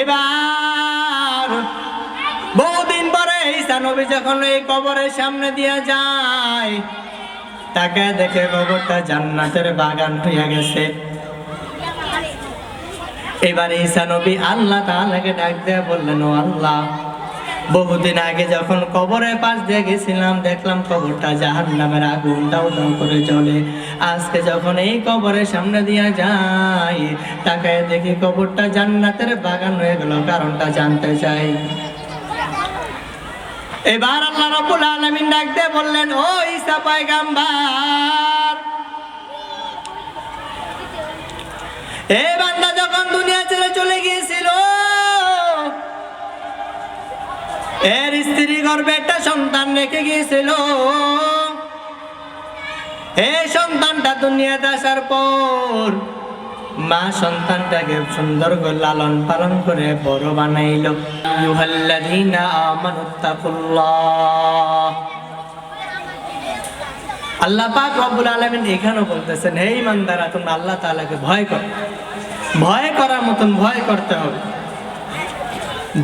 এবার বহুদিন পরে ঈসা নবী যখন এই কবরের সামনে দিয়া যায়, তাকে দেখে কবরটা জান্নাতের বাগান হইয়া গেছে। এবার ঈসা নবী আল্লাহ তাআলাকে ডাক দিয়ে বললেন, ও আল্লাহ বহুদিন আগে যখন কবরের পাশ দিয়ে গেছিলাম, দেখলাম কবরটা জাহান নামের আগুন দাউ দাউ করে জ্বলে। আজকে যখন এই কবরের সামনে দিয়ে যাই তাকে দেখি কবরটা জান্নাতের বাগান হয়ে গেল, কারণটা জানতে চাই। এবার আল্লাহ রাব্বুল আলামিন ডাক দিয়ে বললেন, ও ঈসা পয়গাম্বার! এ এর স্ত্রী গর্ভে একটা সন্তান রেখে গিয়েছিল। এই সন্তানটা দুনিয়াতে আসার পর মা সন্তানটাকে সুন্দর করে লালন পালন করে বড় বানাইল। ইউহাল্লাযীনা আমানুত্তাকুল্লাহ আল্লাহ পাক রব্বুল আলামিন এখানেও বলতেছেন, হে ইমানদারা তোমরা আল্লাহ তাআলাকে ভয় করো। ভয় করার মতন ভয় করতে হবে।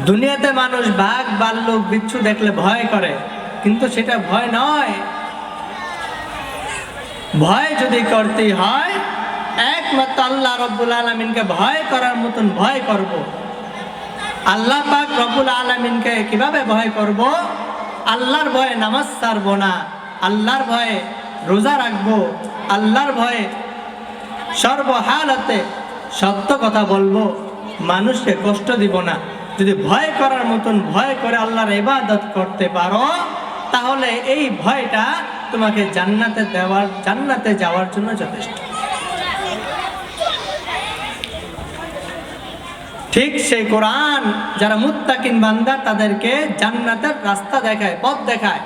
দুনিয়াতে মানুষ বাঘ, বাল্লুক, বিচ্ছু দেখলে ভয় করে, কিন্তু সেটা ভয় নয়। ভয় যদি করতে হয়, একমাত্র আল্লাহ রব্বুল আলমিনকে ভয় করার মতন ভয় করব। আল্লাহ পাক রব্বুল আলমিনকে কীভাবে ভয় করব? আল্লাহর ভয়ে নামাজ ছাড়বো না, আল্লাহর ভয়ে রোজা রাখব, আল্লাহর ভয়ে সর্বহালতে সত্য কথা বলব, মানুষকে কষ্ট দিব না। যদি ভয় করার মতন ভয় করে আল্লাহর ইবাদত করতে পারো, তাহলে এই ভয়টা তোমাকে জান্নাতে দেওয়ার, জান্নাতে যাওয়ার জন্য যথেষ্ট। ঠিক সেই কোরআন যারা মুত্তাকিন বান্দা, তাদেরকে জান্নাতের রাস্তা দেখায়, পথ দেখায়।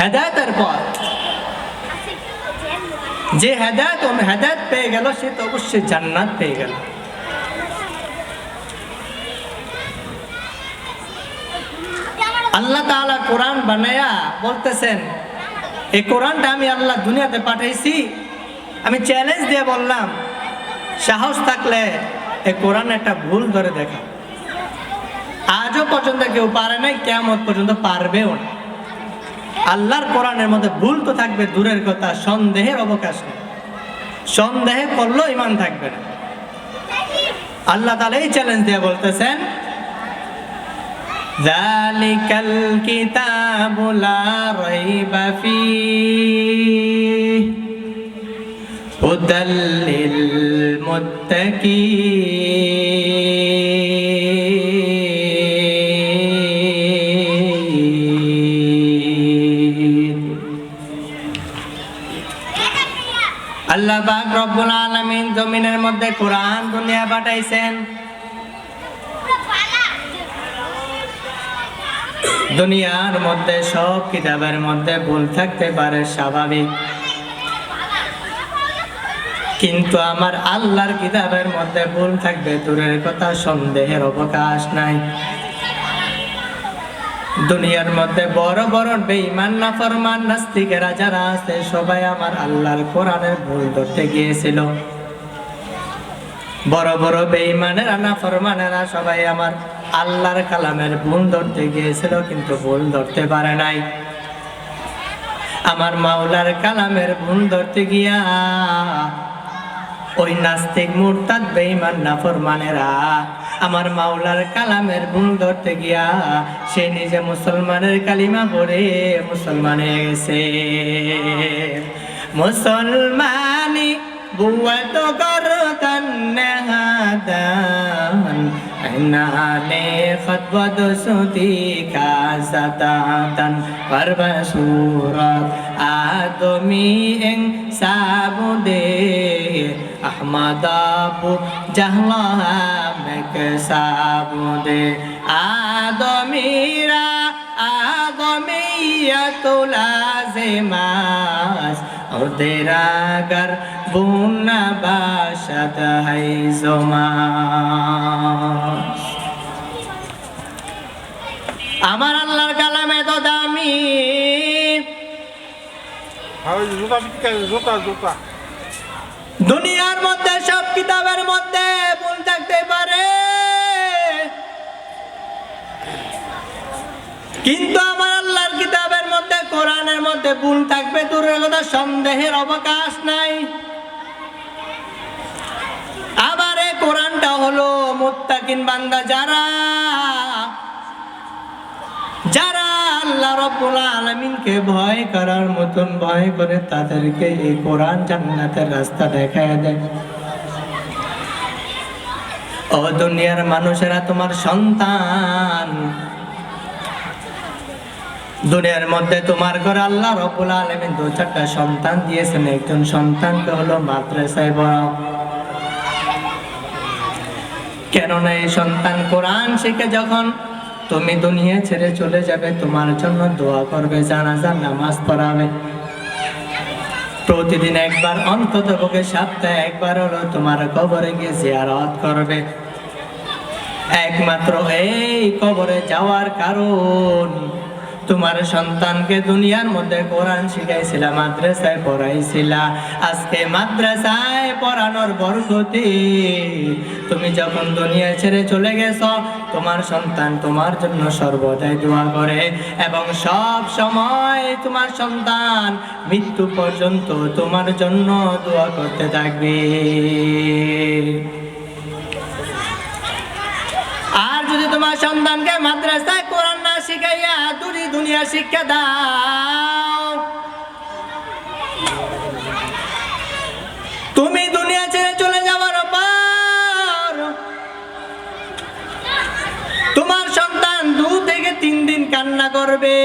হেদায়তের পথ। যে হেদায়ত হেদায়ত পেয়ে গেল, সে তো অবশ্যই জান্নাত পেয়ে গেল। আল্লাহ তাআলা কোরআন বানায়া বলতেছেন, এই কোরআনটা আমি আল্লাহ দুনিয়াতে পাঠাইছি। আমি চ্যালেঞ্জ দিয়ে বললাম, সাহস থাকলে এই কোরআন একটা ভুল ধরে দেখা। আজও পর্যন্ত কেউ পারে নাই কেমন পর্যন্ত পারবেও না। আল্লাহর কোরআনের মধ্যে ভুল তো থাকবে, দূরের কথা, সন্দেহের অবকাশ নেই। সন্দেহে করলেও ইমান থাকবে না। আল্লাহ তাহলে এই চ্যালেঞ্জ দিয়ে বলতেছেন জালিকাল কিতাবু লা রাইবা ফিহ হুদাল লিল মুত্তাকিন। আল্লাহ পাক রব্বুল আলামিন জমিনের মধ্যে কোরআন দুনিয়া পাঠাইছেন। দুনিয়ার মধ্যে, সব কিতাবের মধ্যে ভুল থাকতে পারে, স্বাভাবিক। কিন্তু আমার আল্লাহর কিতাবের মধ্যে ভুল থাকবে, দূরের কথা, সন্দেহের অবকাশ নাই। দুনিয়ার মধ্যে বড় বড় বেঈমান, নাফরমান, নাস্তিকেরা যারা আছে, সবাই আমার আল্লাহর কোরআনের ভুল ধরতে গিয়েছিল। বড় বড় বেঈমানেরা, নাফরমানেরা সবাই আমার আল্লাহর কালামের ভুল ধরতে গিয়েছিল, কিন্তু ভুল ধরতে পারে নাই। আমার মাওলার কালামের ভুল ধরতে গিয়া ওই নাস্তিক মুরতাদ বেঈমান নাফরমানেরা আমার মাওলার কালামের ভুল ধরতে গিয়া সে নিজে মুসলমানের কালিমা পড়ে মুসলমান হয়ে গেছে। মুসলমানি বুয়া তো করতান খতবদ সুতি কা সাতাতান পরব সুরত আদমি এং সাবুদে আহমদাবু জাহলা মেক সাবুদে আদমিরা আদমিয়তু লাজিমাস ওদের আগার আমার আল্লাহর কালাম এত দামি। দুনিয়ার মধ্যে সব কিতাবের মধ্যে ভুল থাকতে পারে। কিন্তু আমার আল্লাহর কিতাবের মধ্যে কোরআনের মধ্যে ভুল থাকবে দূরের কথা সন্দেহের অবকাশ নাই। কোরআনটা হলো মুত্তাকিন বান্দা যারা যারা আল্লাহ রব্বুল ভয় করার মতন ভয় করে, তাদেরকে এই কোরআন জান্নাতের রাস্তা দেখায় দেয় ও দুনিয়ার মানুষেরা তোমার সন্তান। দুনিয়ার মধ্যে তোমার ঘরে আল্লাহ রব্বুল আলামিন দু চারটা সন্তান দিয়েছেন। একজন সন্তানকে হলো মাদ্রাসায় পড়াও। কেননা এই সন্তান কোরআন শিখে যখন তুমি দুনিয়া ছেড়ে চলে যাবে, তোমার জন্য দোয়া করবে, জানাজার নামাজ পড়াবে। প্রতিদিন একবার অন্তত পক্ষে সপ্তাহে একবার হলো তোমার কবরে গিয়ে জিয়ারত করবে। একমাত্র এই কবরে যাওয়ার কারণ তোমার সন্তানকে দুনিয়ার মধ্যে কোরআন শিখাইছিলা, মাদ্রাসায় পড়াইছিলা। আজকে মাদ্রাসায় পড়ানোর বরকতে। তুমি যখন দুনিয়া ছেড়ে চলে গেছ, তোমার সন্তান তোমার জন্য সর্বদাই দোয়া করে এবং সব সময় তোমার সন্তান মৃত্যু পর্যন্ত তোমার জন্য দোয়া করতে থাকবে। আর যদি তোমার সন্তানকে মাদ্রাসায় কোরআন শিখাইয়া দুনিয়া শিক্ষা দাও। তুমি দুনিয়া ছেড়ে চলে যাওয়ার পর তোমার সন্তান দু থেকে তিন দিন কান্না করবে।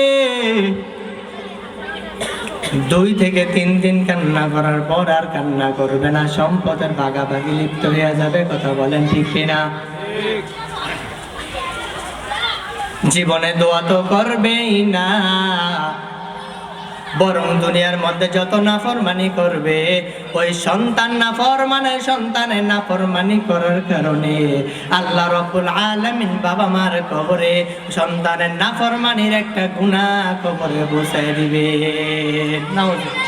দুই থেকে তিন দিন কান্না করার পর আর কান্না করবে না। সম্পদের ভাগাভাগি লিপ্ত হয়ে যাবে, কথা বলেন ঠিক কিনা? জীবনে দোয়া তো করবেই না বরং দুনিয়ার মধ্যে যত নাফরমানি করবে, ওই সন্তান নাফরমানের সন্তানের নাফরমানি করার কারণে আল্লাহ রব্বুল আলামিন বাবা মার কবরে সন্তানের নাফরমানির একটা গুণা কবরে বসাই দিবে নাউজুবিল্লাহ।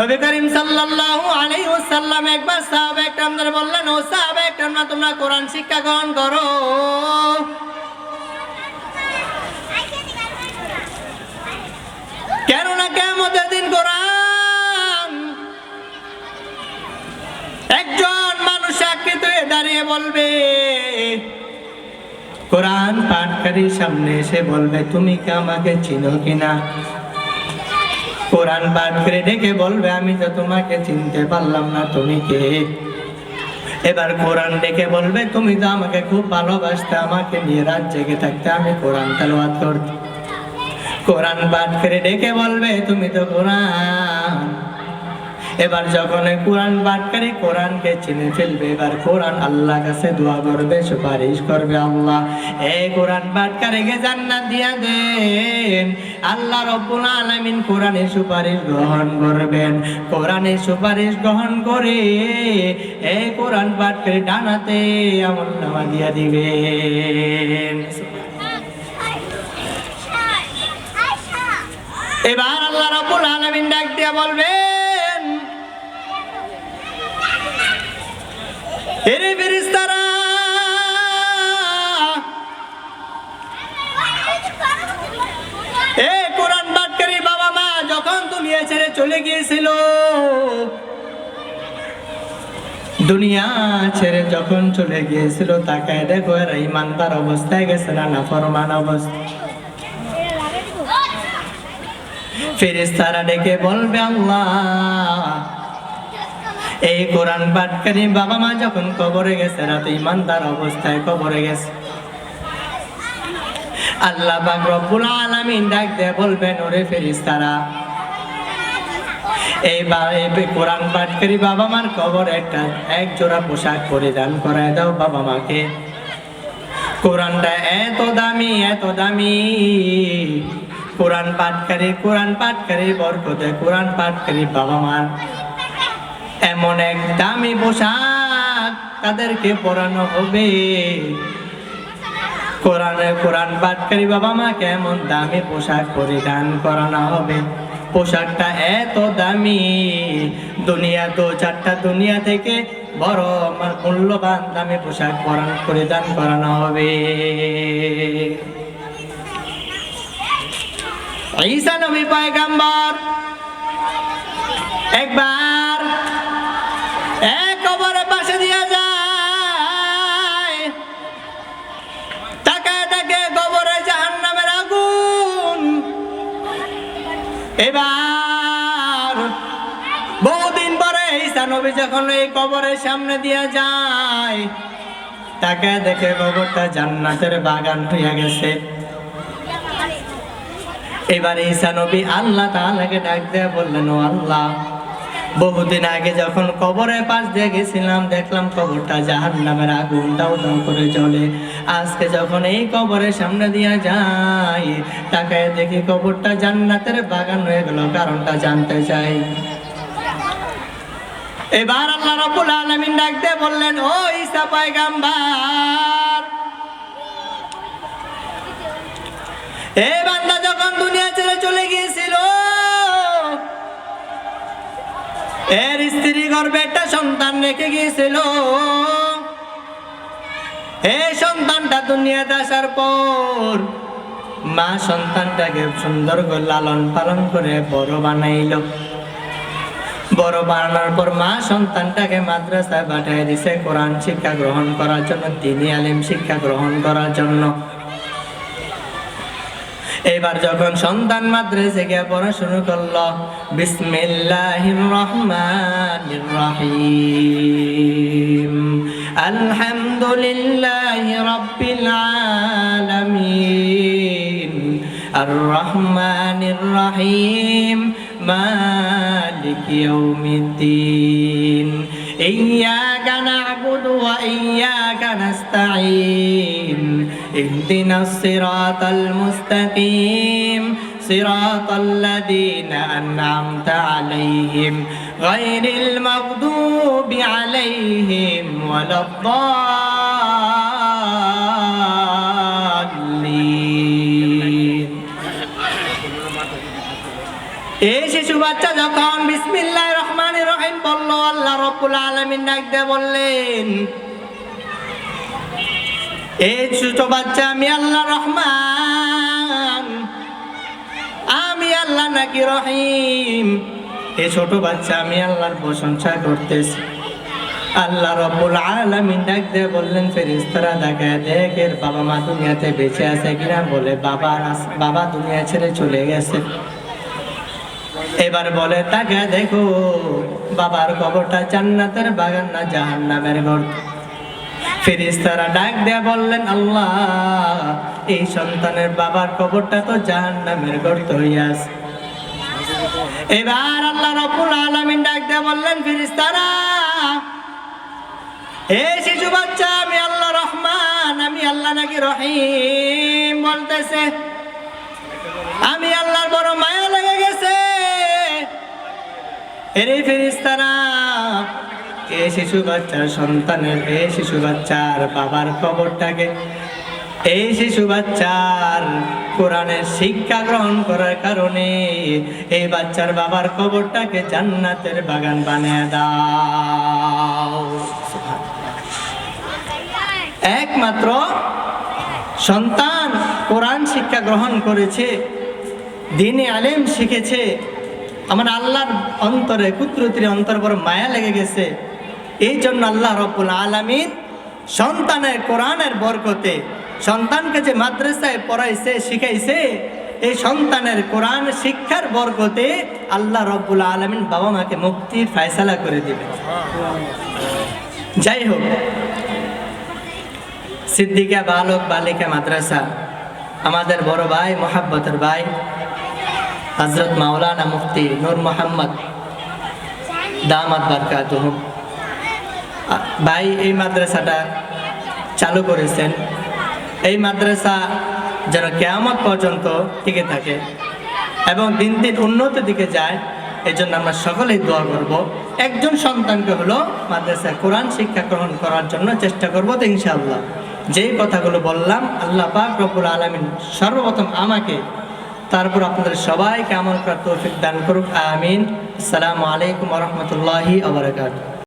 নবী করিম সাল্লাল্লাহু আলাইহি ওয়াসাল্লাম একবার সাহাবা একরামদের বললেন, ও সাহাবা একরামরা তোমরা কোরআন শিক্ষা গ্রহণ করো। কেননা কিয়ামতের দিন কোরআন একজন মানুষ সাক্ষিত হয়ে দাঁড়িয়ে বলবে, কোরআন পাঠকারীর সামনে এসে বলবে, তুমি কি আমাকে চিনো কিনা কোরআন পাঠ করে ডেকে বলবে, আমি তো তোমাকে চিনতে পারলাম না, তুমি কে? এবার কোরআন ডেকে বলবে, তুমি তো আমাকে খুব ভালোবাসতে, আমাকে নিয়ে রাত জেগে থাকতে, আমি কোরআন তেলাওয়াত করতে। কোরআন পাঠ করে ডেকে বলবে, তুমি তো কোরআন এবার যখন কোরআন পাঠকারী কোরআনকে চিনে ফেলবে এবার কোরআন আল্লাহ কাছে দোয়া করবে সুপারিশ করবে আল্লাহ। এই কোরআন পাঠকারীকে জান্নাত দিয়া দেন। আল্লাহ রব্বুল আলামিন কোরআনের সুপারিশ গ্রহণ করবেন। কোরআনের সুপারিশ গ্রহণ করে এই কোরআন পাঠকারী ডানাতে আমল নামা দিয়া দিবেন। এবার আল্লাহ রাব্বুল আলামিন ডাক দিয়া বলবেন এরে ফেরেশতারা। এ কোরআন পাঠকারী বাবা মা, যখন দুনিয়া ছেড়ে চলে গিয়েছিল, দুনিয়া ছেড়ে যখন চলে গিয়েছিল তাকে দেখো, এরা ইমানদার অবস্থায় গেছে না না ফরমান অবস্থা? ফেরেশতারা ডেকে বলবে, আল্লাহ এই কোরআন পাঠকারী বাবা মা যখন কবরে গেছে, রাতে ইমানদার অবস্থায় কবরে গেছে। আল্লাহ পাক রব্বুল আলামিন ডাক দিয়ে বলবেন, ওরে ফেরেশতারা, এই কোরআন পাঠকারী বাবা মার কবর একটা এক জোড়া পোশাক পরিধান করায় দাও বাবা মাকে। কোরআনটা এত দামি এত দামি। কোরআন পাঠকারী কোরআন পাঠকারী বরকতে, কোরআন পাঠকারী বাবা মার এমন এক দামি পোশাক তাদেরকে পরানো হবে। কোরআনে, কোরআন পাঠকারী বাবা মাকে এমন দামি পোশাক পরিধান করানো হবে? পোশাকটা এত দামি, দুনিয়া দু চারটা দুনিয়া থেকে বড় আমার মূল্যবান দামি পোশাক পরান, পরিধান করানো হবে। ঈসা নবী পয়গাম্বর, একবার এবার বহুদিন পরে ঈসা যখন এই কবরের সামনে দিয়ে যায়, তাকে দেখে কবরটা জান্নাতের বাগান হইয়া গেছে। এবার ঈসা আল্লাহ তাআলাকে ডাক দিয়ে বললেন, ও আল্লাহ বহুদিন আগে যখন কবরের পাশ দিয়ে গেছিলাম, দেখলাম কবরটা জাহান নামের আগুন। দাও দাও করে জ্বলে। আজকে যখন এই কবরের সামনে দিয়ে যাই, তাকায় দেখি কবরটা জান্নাতের বাগান হয়ে গেল, কারণটা জানতে চাই। এবার আল্লাহ রাব্বুল আলামিন ডাক দিয়ে বললেন, ও ঈসা পয়গাম্বার! এ বান্দা যখন দুনিয়া ছেড়ে চলে গিয়েছিল এর স্ত্রী গর্ভে একটা সন্তান রেখে গিয়েছিল। এই সন্তানটা দুনিয়াতে আসার পর মা সন্তানটাকে সুন্দর করে লালন পালন করে বড় বানাইলো। বড় বানানোর পর মা সন্তানটাকে মাদ্রাসায় পাঠিয়ে দিছে কোরআন শিক্ষা গ্রহণ করার জন্য তিনি আলিম শিক্ষা গ্রহণ করার জন্য। এবার যখন সন্তান মাদ্রাসে গিয়ে পড়া শুরু করল, বিসমিল্লাহির রহমানির রহিম। আলহামদুলিল্লাহি রাব্বিল আলামিন। আর রহমানির রহিম। মালিক ইয়াউমিদ্দিন। ইyyaka na'budu wa iyyaka nasta'in اهدنا الصراط المستقيم صراط الذين أنعمت عليهم غير المغضوب عليهم ولا الضالين এই শিশু বাচ্চা যখন বিসমিল্লাহ রহমান রহিম বলল আল্লাহ রব্বুল আলমিন ডাক দিয়ে বললেন এই ছোট বাচ্চা, আমি আল্লাহ রহমান। আমি আল্লাহ নাকি রহিম। এই ছোট বাচ্চা, আমি আল্লাহর প্রশংসা করতেছি। আল্লাহ রব্বুল আলামিন ডাক দিয়ে বললেন, ফেরেশতারা দেখায় দেখ, এর বাবা মা দুনিয়াতে বেঁচে আছে কিনা বলে, বাবা বাবা দুনিয়া ছেড়ে চলে গেছে। এবার বলে, তাকে দেখো, বাবার কবরটা জান্নাতের বাগান না জাহান্নামের ঘর? ফেরেশতারা ডাক দিয়ে বললেন, আল্লাহ, এই সন্তানের বাবার কবরটা তো জাহান্নামের গর্ত হইয়াছে এবার আল্লাহ রাব্বুল আলামিন ডাক দিয়ে বললেন, ফেরেশতারা এই শিশু বাচ্চা, আমি আল্লাহ রহমান, আমি আল্লাহ নাকি রহিম বলতেছে। আমি আল্লাহর বড় মায়া লেগে গেছে। এরে ফেরিস্তারা এ শিশু বাচ্চার সন্তানের, এ শিশু বাচ্চার বাবার খবরটাকে। এই শিশু বাচ্চার কোরআনের শিক্ষা গ্রহণ করার কারণে এই বাচ্চার বাবার কবরটাকে জান্নাতের বাগান বানিয়ে দাও। একমাত্র সন্তান কোরআন শিক্ষা গ্রহণ করেছে, দিনে আলেম শিখেছে। আমার আল্লাহর অন্তরে কুত্রতির অন্তর বড় মায়া লেগে গেছে। এই জন্য আল্লাহ রব্বুল আলমিন সন্তানের কোরআনের বরকতে সন্তানকে যে মাদ্রাসায় পড়াইছে, শিখাইছে, এই সন্তানের কোরআন শিক্ষার বরকতে আল্লাহ রব্বুল আলমিন বাবা মাকে মুক্তির ফায়সালা করে দিবে। যাই হোক, সিদ্দিকা বালক বালিকা মাদ্রাসা, আমাদের বড় ভাই, মোহাব্বতের ভাই হজরত মাওলানা মুফতি নূর মোহাম্মদ, দামাত বারকাত ভাই, এই মাদ্রাসাটা চালু করেছেন। এই মাদ্রাসা যেন কেয়ামত পর্যন্ত টিকে থাকে এবং দিন দিন উন্নতির দিকে যায় এই জন্য আমরা সকলেই দোয়া করব। একজন সন্তানকে হলো মাদ্রাসায় কোরআন শিক্ষা গ্রহণ করার জন্য চেষ্টা করব তো ইনশাআল্লাহ। যেই কথাগুলো বললাম, আল্লাহ পাক রব্বুল আলমিন সর্বপ্রথম আমাকে, তারপর আপনাদের সবাইকে আমল করার তৌফিক দান করুক। আমিন। আসসালামু আলাইকুম রহমতুল্লাহি আবরকাত